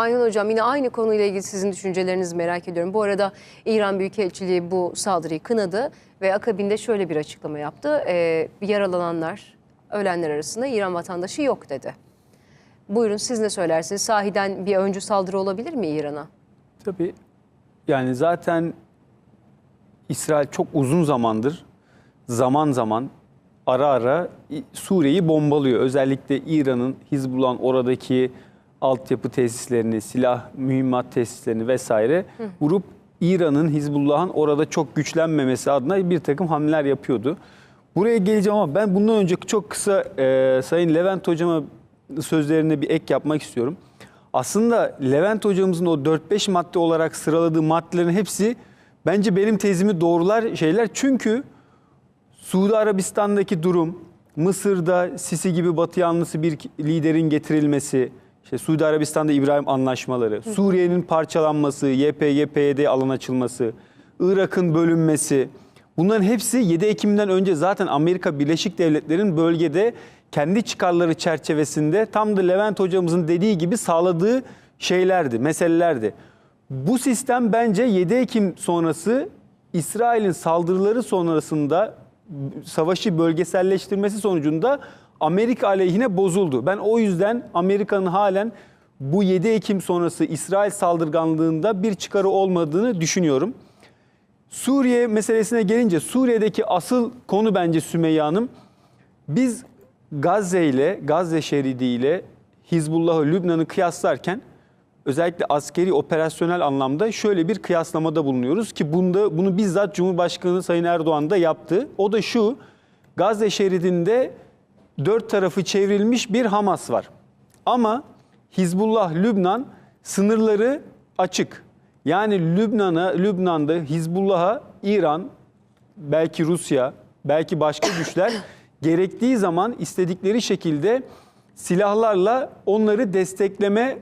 Aynen hocam yine aynı konuyla ilgili sizin düşüncelerinizi merak ediyorum. Bu arada İran Büyükelçiliği bu saldırıyı kınadı ve akabinde şöyle bir açıklama yaptı. Ee, yaralananlar, ölenler arasında İran vatandaşı yok dedi. Buyurun siz ne söylersiniz? Sahiden bir öncü saldırı olabilir mi İran'a? Tabii yani zaten İsrail çok uzun zamandır zaman zaman ara ara Suriye'yi bombalıyor. Özellikle İran'ın Hizbullah'ın oradaki altyapı tesislerini, silah mühimmat tesislerini vesaire vurup İran'ın Hizbullah'ın orada çok güçlenmemesi adına bir takım hamleler yapıyordu. Buraya geleceğim ama ben bundan önce çok kısa e, Sayın Levent Hocam'a sözlerine bir ek yapmak istiyorum. Aslında Levent hocamızın o 4-5 madde olarak sıraladığı maddelerin hepsi bence benim tezimi doğrular şeyler. Çünkü Suudi Arabistan'daki durum, Mısır'da Sisi gibi Batı yanlısı bir liderin getirilmesi, işte Suudi Arabistan'da İbrahim anlaşmaları, Suriye'nin parçalanması, YPG, PYD alan açılması, Irak'ın bölünmesi. Bunların hepsi 7 Ekim'den önce zaten Amerika Birleşik Devletleri'nin bölgede kendi çıkarları çerçevesinde tam da Levent hocamızın dediği gibi sağladığı şeylerdi, meselelerdi. Bu sistem bence 7 Ekim sonrası İsrail'in saldırıları sonrasında savaşı bölgeselleştirmesi sonucunda Amerika aleyhine bozuldu. Ben o yüzden Amerika'nın halen bu 7 Ekim sonrası İsrail saldırganlığında bir çıkarı olmadığını düşünüyorum. Suriye meselesine gelince Suriye'deki asıl konu bence Sümeyye Hanım. Biz Gazze ile Gazze şeridi ile Hizbullah'ı Lübnan'ı kıyaslarken özellikle askeri operasyonel anlamda şöyle bir kıyaslamada bulunuyoruz ki bunda bunu bizzat Cumhurbaşkanı Sayın Erdoğan da yaptı. O da şu. Gazze şeridinde dört tarafı çevrilmiş bir Hamas var. Ama Hizbullah Lübnan sınırları açık. Yani Lübnan'a, Lübnan'da Hizbullah'a İran, belki Rusya, belki başka güçler gerektiği zaman istedikleri şekilde silahlarla onları destekleme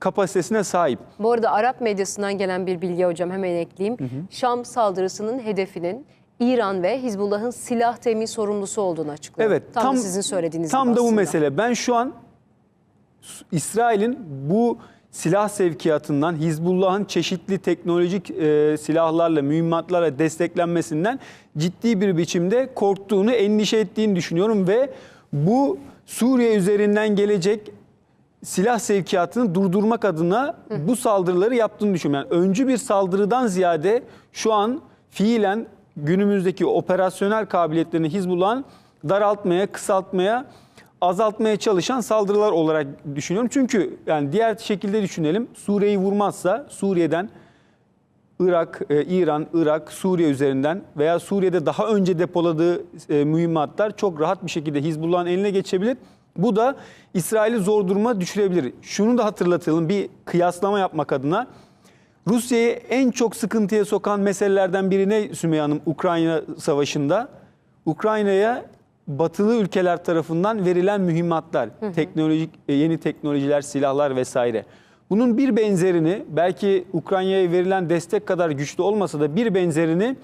kapasitesine sahip. Bu arada Arap medyasından gelen bir bilgi hocam hemen ekleyeyim. Şam saldırısının hedefinin İran ve Hizbullah'ın silah temin sorumlusu olduğunu açıklıyor. Evet, tam, tam- sizin söylediğiniz Tam da bu mesele. Ben şu an İsrail'in bu silah sevkiyatından, Hizbullah'ın çeşitli teknolojik e, silahlarla, mühimmatlarla desteklenmesinden ciddi bir biçimde korktuğunu, endişe ettiğini düşünüyorum ve bu Suriye üzerinden gelecek silah sevkiyatını durdurmak adına bu saldırıları yaptığını düşünüyorum. Yani öncü bir saldırıdan ziyade şu an fiilen günümüzdeki operasyonel kabiliyetlerini Hizbullah'ın daraltmaya, kısaltmaya, azaltmaya çalışan saldırılar olarak düşünüyorum. Çünkü yani diğer şekilde düşünelim. Suriye'yi vurmazsa Suriye'den Irak, e, İran, Irak, Suriye üzerinden veya Suriye'de daha önce depoladığı e, mühimmatlar çok rahat bir şekilde Hizbullah'ın eline geçebilir. Bu da İsrail'i zor duruma düşürebilir. Şunu da hatırlatalım bir kıyaslama yapmak adına. Rusya'yı en çok sıkıntıya sokan meselelerden biri ne Sümeyye Hanım Ukrayna Savaşı'nda? Ukrayna'ya batılı ülkeler tarafından verilen mühimmatlar, teknolojik e, yeni teknolojiler, silahlar vesaire. Bunun bir benzerini belki Ukrayna'ya verilen destek kadar güçlü olmasa da bir benzerini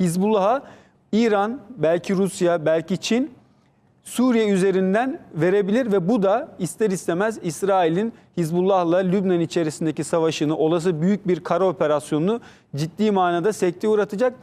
Hizbullah'a İran, belki Rusya, belki Çin Suriye üzerinden verebilir ve bu da ister istemez İsrail'in Hizbullah'la Lübnan içerisindeki savaşını, olası büyük bir kara operasyonunu ciddi manada sekteye uğratacak.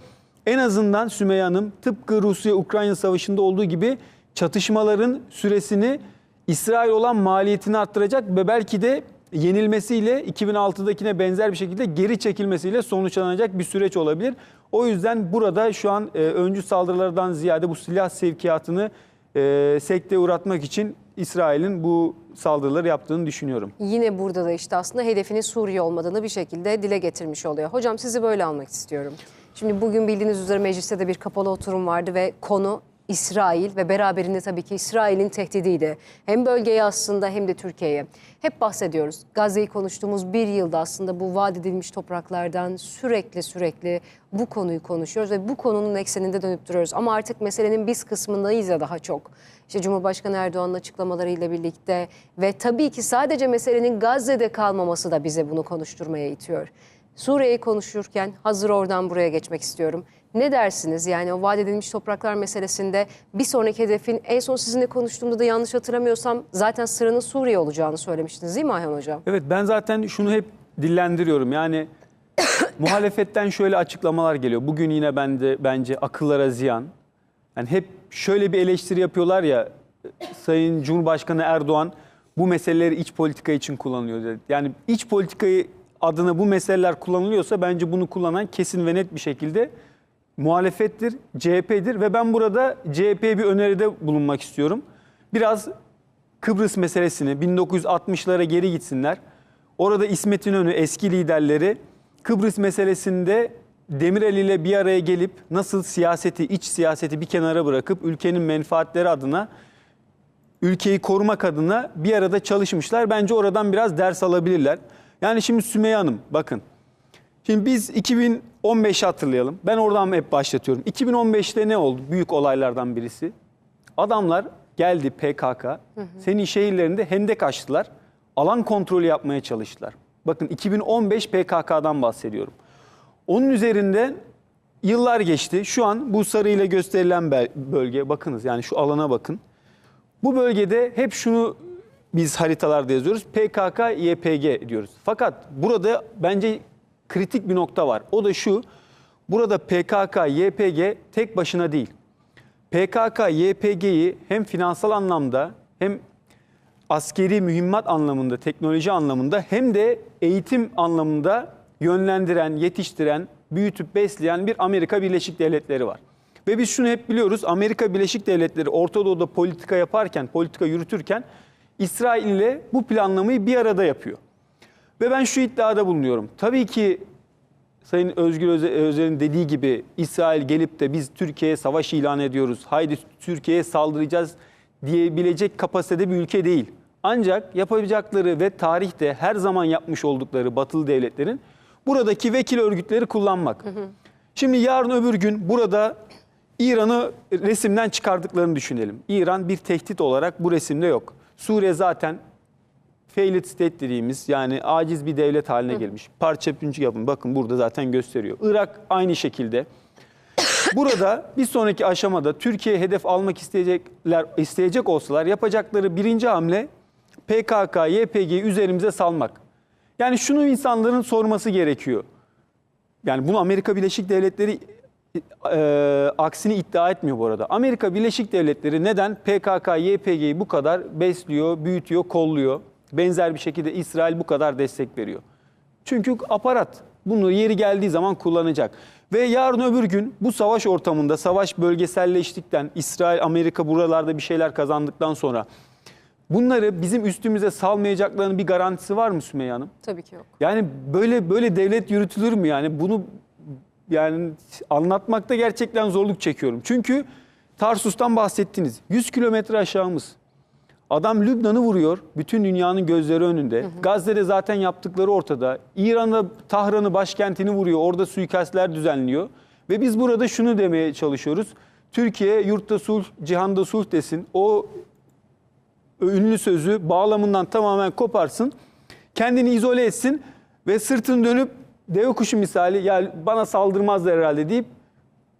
En azından Sümeyye Hanım tıpkı Rusya-Ukrayna savaşında olduğu gibi çatışmaların süresini İsrail olan maliyetini arttıracak ve belki de yenilmesiyle 2006'dakine benzer bir şekilde geri çekilmesiyle sonuçlanacak bir süreç olabilir. O yüzden burada şu an e, öncü saldırılardan ziyade bu silah sevkiyatını e, sekteye uğratmak için İsrail'in bu saldırıları yaptığını düşünüyorum. Yine burada da işte aslında hedefinin Suriye olmadığını bir şekilde dile getirmiş oluyor. Hocam sizi böyle almak istiyorum. Şimdi bugün bildiğiniz üzere mecliste de bir kapalı oturum vardı ve konu İsrail ve beraberinde tabii ki İsrail'in tehdidiydi. Hem bölgeye aslında hem de Türkiye'ye. Hep bahsediyoruz. Gazze'yi konuştuğumuz bir yılda aslında bu vaat edilmiş topraklardan sürekli sürekli bu konuyu konuşuyoruz ve bu konunun ekseninde dönüp duruyoruz. Ama artık meselenin biz kısmındayız ya daha çok. İşte Cumhurbaşkanı Erdoğan'ın açıklamalarıyla birlikte ve tabii ki sadece meselenin Gazze'de kalmaması da bize bunu konuşturmaya itiyor. Suriye'yi konuşurken hazır oradan buraya geçmek istiyorum. Ne dersiniz? Yani o vaat edilmiş topraklar meselesinde bir sonraki hedefin en son sizinle konuştuğumda da yanlış hatırlamıyorsam zaten sıranın Suriye olacağını söylemiştiniz değil mi Ayhan Hocam? Evet ben zaten şunu hep dillendiriyorum. Yani muhalefetten şöyle açıklamalar geliyor. Bugün yine bende bence akıllara ziyan. Yani hep şöyle bir eleştiri yapıyorlar ya Sayın Cumhurbaşkanı Erdoğan bu meseleleri iç politika için kullanıyor dedi. Yani iç politikayı adına bu meseleler kullanılıyorsa bence bunu kullanan kesin ve net bir şekilde muhalefettir, CHP'dir ve ben burada CHP'ye bir öneride bulunmak istiyorum. Biraz Kıbrıs meselesini 1960'lara geri gitsinler. Orada İsmet İnönü eski liderleri Kıbrıs meselesinde Demirel ile bir araya gelip nasıl siyaseti, iç siyaseti bir kenara bırakıp ülkenin menfaatleri adına ülkeyi korumak adına bir arada çalışmışlar. Bence oradan biraz ders alabilirler. Yani şimdi Sümeyye Hanım bakın. Şimdi biz 2015'i hatırlayalım. Ben oradan hep başlatıyorum. 2015'te ne oldu? Büyük olaylardan birisi. Adamlar geldi PKK. Senin şehirlerinde hendek açtılar. Alan kontrolü yapmaya çalıştılar. Bakın 2015 PKK'dan bahsediyorum. Onun üzerinden yıllar geçti. Şu an bu sarıyla gösterilen bölge bakınız yani şu alana bakın. Bu bölgede hep şunu biz haritalarda yazıyoruz. PKK, YPG diyoruz. Fakat burada bence kritik bir nokta var. O da şu. Burada PKK, YPG tek başına değil. PKK, YPG'yi hem finansal anlamda hem askeri mühimmat anlamında, teknoloji anlamında hem de eğitim anlamında yönlendiren, yetiştiren, büyütüp besleyen bir Amerika Birleşik Devletleri var. Ve biz şunu hep biliyoruz. Amerika Birleşik Devletleri Orta Doğu'da politika yaparken, politika yürütürken İsrail ile bu planlamayı bir arada yapıyor. Ve ben şu iddiada bulunuyorum. Tabii ki Sayın Özgür Öze- Özel'in dediği gibi İsrail gelip de biz Türkiye'ye savaş ilan ediyoruz, haydi Türkiye'ye saldıracağız diyebilecek kapasitede bir ülke değil. Ancak yapacakları ve tarihte her zaman yapmış oldukları batılı devletlerin buradaki vekil örgütleri kullanmak. Şimdi yarın öbür gün burada İran'ı resimden çıkardıklarını düşünelim. İran bir tehdit olarak bu resimde yok. Suriye zaten failed state dediğimiz yani aciz bir devlet haline gelmiş. Parça pinçik yapın. Bakın burada zaten gösteriyor. Irak aynı şekilde. Burada bir sonraki aşamada Türkiye hedef almak isteyecekler isteyecek olsalar yapacakları birinci hamle PKK, YPG'yi üzerimize salmak. Yani şunu insanların sorması gerekiyor. Yani bunu Amerika Birleşik Devletleri e, aksini iddia etmiyor bu arada. Amerika Birleşik Devletleri neden PKK, YPG'yi bu kadar besliyor, büyütüyor, kolluyor? Benzer bir şekilde İsrail bu kadar destek veriyor. Çünkü aparat bunu yeri geldiği zaman kullanacak. Ve yarın öbür gün bu savaş ortamında, savaş bölgeselleştikten, İsrail, Amerika buralarda bir şeyler kazandıktan sonra bunları bizim üstümüze salmayacaklarının bir garantisi var mı Sümeyye Hanım? Tabii ki yok. Yani böyle böyle devlet yürütülür mü yani? Bunu yani anlatmakta gerçekten zorluk çekiyorum. Çünkü Tarsus'tan bahsettiniz. 100 kilometre aşağımız. Adam Lübnan'ı vuruyor. Bütün dünyanın gözleri önünde. Gazze'de zaten yaptıkları ortada. İran'da Tahran'ı başkentini vuruyor. Orada suikastler düzenliyor. Ve biz burada şunu demeye çalışıyoruz. Türkiye yurtta sulh, cihanda sulh desin. O ünlü sözü bağlamından tamamen koparsın. Kendini izole etsin ve sırtını dönüp deve kuşu misali ya bana saldırmazlar herhalde deyip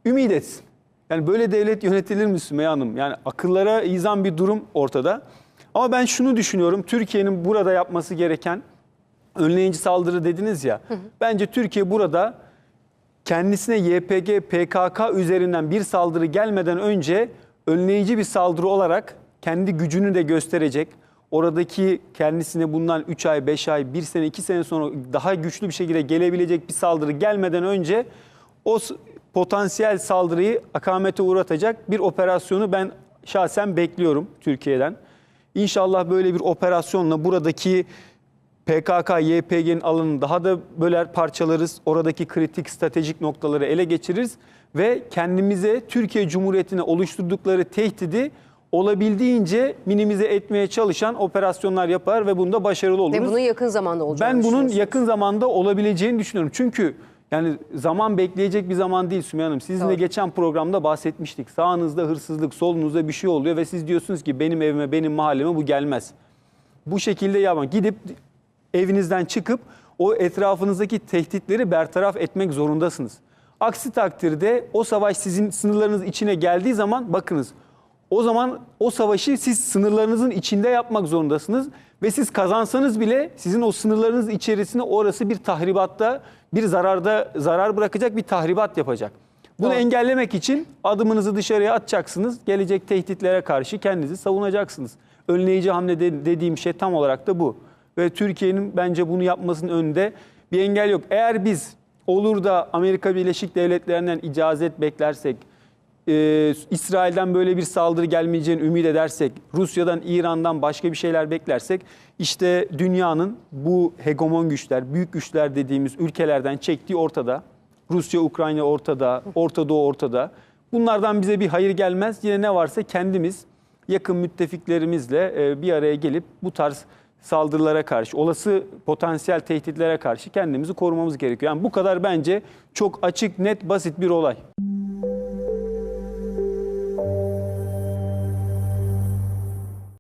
ümit etsin. Yani böyle devlet yönetilir mi Sümeyye Hanım? Yani akıllara izan bir durum ortada. Ama ben şunu düşünüyorum. Türkiye'nin burada yapması gereken önleyici saldırı dediniz ya. Bence Türkiye burada kendisine YPG, PKK üzerinden bir saldırı gelmeden önce önleyici bir saldırı olarak kendi gücünü de gösterecek. Oradaki kendisine bundan 3 ay, 5 ay, 1 sene, 2 sene sonra daha güçlü bir şekilde gelebilecek bir saldırı gelmeden önce o potansiyel saldırıyı akamete uğratacak bir operasyonu ben şahsen bekliyorum Türkiye'den. İnşallah böyle bir operasyonla buradaki PKK, YPG'nin alanını daha da böler parçalarız. Oradaki kritik stratejik noktaları ele geçiririz ve kendimize Türkiye Cumhuriyeti'ne oluşturdukları tehdidi olabildiğince minimize etmeye çalışan operasyonlar yapar ve bunda başarılı oluruz. Ve bunun yakın zamanda olacağını Ben bunun yakın zamanda olabileceğini düşünüyorum. Çünkü yani zaman bekleyecek bir zaman değil Sümeyye Hanım. Sizinle Doğru. geçen programda bahsetmiştik. Sağınızda hırsızlık, solunuzda bir şey oluyor ve siz diyorsunuz ki benim evime, benim mahalleme bu gelmez. Bu şekilde yapma. Gidip evinizden çıkıp o etrafınızdaki tehditleri bertaraf etmek zorundasınız. Aksi takdirde o savaş sizin sınırlarınız içine geldiği zaman bakınız o zaman o savaşı siz sınırlarınızın içinde yapmak zorundasınız ve siz kazansanız bile sizin o sınırlarınız içerisinde orası bir tahribatta, bir zararda zarar bırakacak bir tahribat yapacak. Bunu Doğru. engellemek için adımınızı dışarıya atacaksınız. Gelecek tehditlere karşı kendinizi savunacaksınız. Önleyici hamle de- dediğim şey tam olarak da bu. Ve Türkiye'nin bence bunu yapmasının önünde bir engel yok. Eğer biz olur da Amerika Birleşik Devletleri'nden icazet beklersek, e, İsrail'den böyle bir saldırı gelmeyeceğini ümit edersek, Rusya'dan, İran'dan başka bir şeyler beklersek, işte dünyanın bu hegemon güçler, büyük güçler dediğimiz ülkelerden çektiği ortada. Rusya, Ukrayna ortada, Orta Doğu ortada. Bunlardan bize bir hayır gelmez. Yine ne varsa kendimiz yakın müttefiklerimizle e, bir araya gelip bu tarz saldırılara karşı, olası potansiyel tehditlere karşı kendimizi korumamız gerekiyor. Yani bu kadar bence çok açık, net, basit bir olay.